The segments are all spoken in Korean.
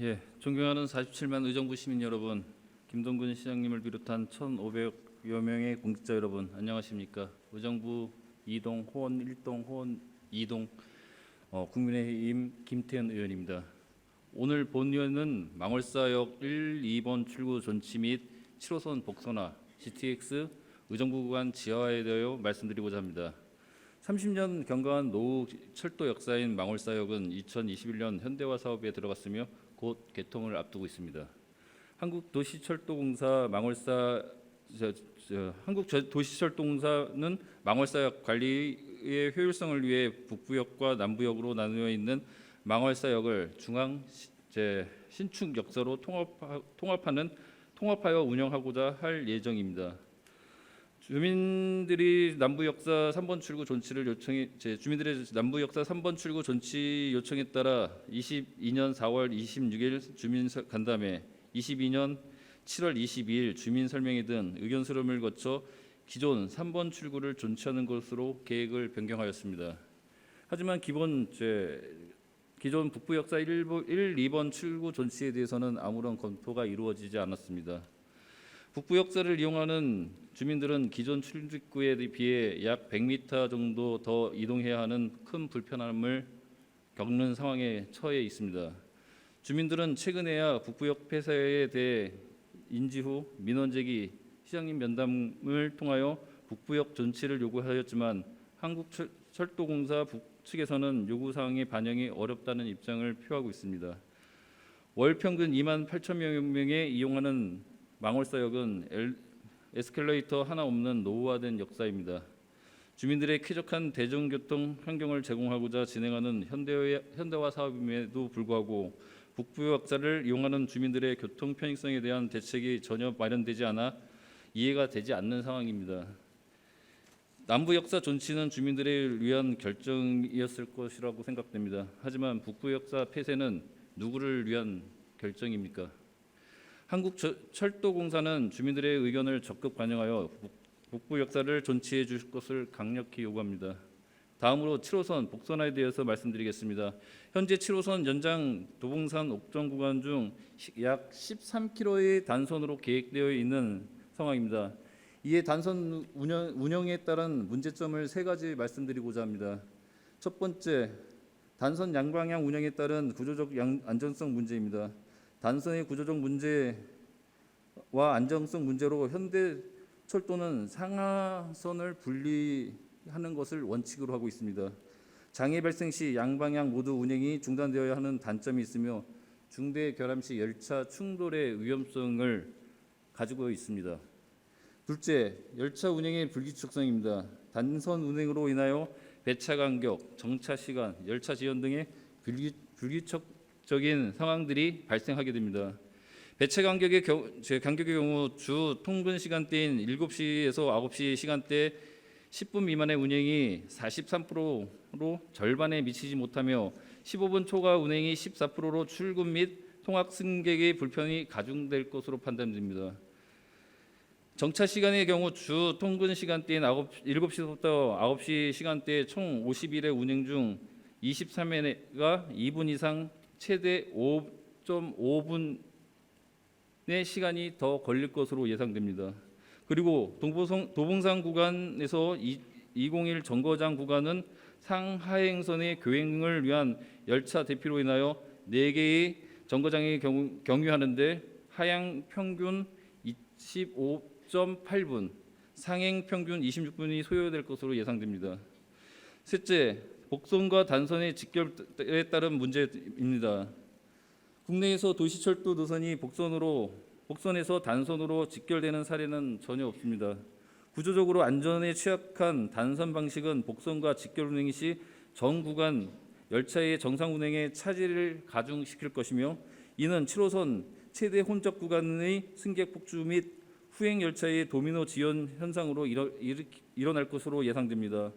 예, 존경하는 47만 의정부 시민 여러분, 김동근 시장님을 비롯한 1,500여 명의 공직자 여러분, 안녕하십니까? 의정부 2동 호원 1동 호원 2동 어, 국민의힘 김태현 의원입니다. 오늘 본의원은 망월사역 1, 2번 출구 존치 및 7호선 복선화, GTX 의정부 구간 지하화에 대하여 말씀드리고자 합니다. 30년 경과한 노후 철도 역사인 망월사역은 2021년 현대화 사업에 들어갔으며 곧 개통을 앞두고 있습니다. 한국도시철도공사 망월사 저, 저, 한국도시철도공사는 망월사역 관리의 효율성을 위해 북부역과 남부역으로 나누어 있는 망월사역을 중앙 시- 제 신축 역사로 통합하, 통합하는 통합하여 운영하고자 할 예정입니다. 주민들이 남부 역사 3번 출구 존치를 요청해 제 주민들의 남부 역사 3번 출구 존치 요청에 따라 22년 4월 26일 주민 설- 간담회, 22년 7월 22일 주민 설명회 등 의견 수렴을 거쳐 기존 3번 출구를 존치하는 것으로 계획을 변경하였습니다. 하지만 기본 제 기존 북부 역사 1, 1 2번 출구 존치에 대해서는 아무런 검토가 이루어지지 않았습니다. 북부 역사를 이용하는 주민들은 기존 출입구에 비해 약 100m 정도 더 이동해야 하는 큰 불편함을 겪는 상황에 처해 있습니다. 주민들은 최근에야 북부역 폐쇄에 대해 인지 후 민원 제기, 시장님 면담을 통하여 북부역 존치를 요구하였지만 한국철도공사 북측에서는 요구 사항의 반영이 어렵다는 입장을 표하고 있습니다. 월 평균 2만 8천 명에 이용하는 망월사역은 엘- 에스컬레이터 하나 없는 노후화된 역사입니다. 주민들의 쾌적한 대중교통 환경을 제공하고자 진행하는 현대화, 사업임에도 불구하고 북부 역사를 이용하는 주민들의 교통 편익성에 대한 대책이 전혀 마련되지 않아 이해가 되지 않는 상황입니다. 남부 역사 존치는 주민들을 위한 결정이었을 것이라고 생각됩니다. 하지만 북부 역사 폐쇄는 누구를 위한 결정입니까? 한국철도공사는 주민들의 의견을 적극 반영하여 북- 북부 역사를 존치해 줄 것을 강력히 요구합니다. 다음으로 7호선 복선화에 대해서 말씀드리겠습니다. 현재 7호선 연장 도봉산 옥정 구간 중 약 13km의 단선으로 계획되어 있는 상황입니다. 이에 단선 운영, 운영에 따른 문제점을 세 가지 말씀드리고자 합니다. 첫 번째, 단선 양방향 운영에 따른 구조적 양- 안전성 문제입니다. 단선의 구조적 문제와 안정성 문제로 현대 철도는 상하선을 분리하는 것을 원칙으로 하고 있습니다. 장애 발생 시 양방향 모두 운행이 중단되어야 하는 단점이 있으며 중대 결함 시 열차 충돌의 위험성을 가지고 있습니다. 둘째, 열차 운행의 불규칙성입니다. 단선 운행으로 인하여 배차 간격, 정차 시간, 열차 지연 등의 불규, 불규칙 적인 상황들이 발생하게 됩니다. 배차 간격의 경우, 제 간격의 경우 주 통근 시간대인 7시에서 9시 시간대 10분 미만의 운행이 43%로 절반에 미치지 못하며 15분 초과 운행이 14%로 출근 및 통학 승객의 불편이 가중될 것으로 판단됩니다. 정차 시간의 경우 주 통근 시간대인 7시부터 9시 시간대 총 50일의 운행 중 23회가 2분 이상 최대 5.5분의 시간이 더 걸릴 것으로 예상됩니다. 그리고 동보성, 도봉산 구간에서 201 정거장 구간은 상하행선의 교행을 위한 열차 대피로 인하여 4개의 정거장이 경우, 경유하는데 하향 평균 25.8분, 상행 평균 26분이 소요될 것으로 예상됩니다. 셋째, 복선과 단선의 직결에 따른 문제입니다. 국내에서 도시철도 노선이 복선으로 복선에서 단선으로 직결되는 사례는 전혀 없습니다. 구조적으로 안전에 취약한 단선 방식은 복선과 직결 운행 시 전 구간 열차의 정상 운행에 차질을 가중시킬 것이며 이는 7호선 최대 혼잡 구간의 승객 폭주 및 후행 열차의 도미노 지연 현상으로 일어, 일- 일어날 것으로 예상됩니다.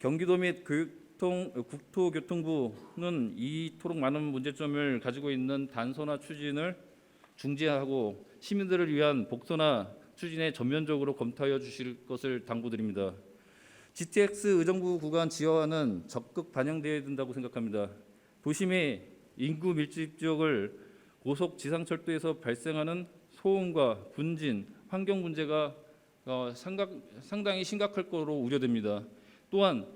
경기도 및 교 국통, 국토교통부는 이토록 많은 문제점을 가지고 있는 단서나 추진을 중지하고 시민들을 위한 복서나 추진에 전면적으로 검토하여 주실 것을 당부드립니다. GTX 의정부 구간 지하화는 적극 반영되어야 된다고 생각합니다. 도심의 인구 밀집 지역을 고속 지상철도에서 발생하는 소음과 분진, 환경 문제가 어, 상당히 심각할 것으로 우려됩니다. 또한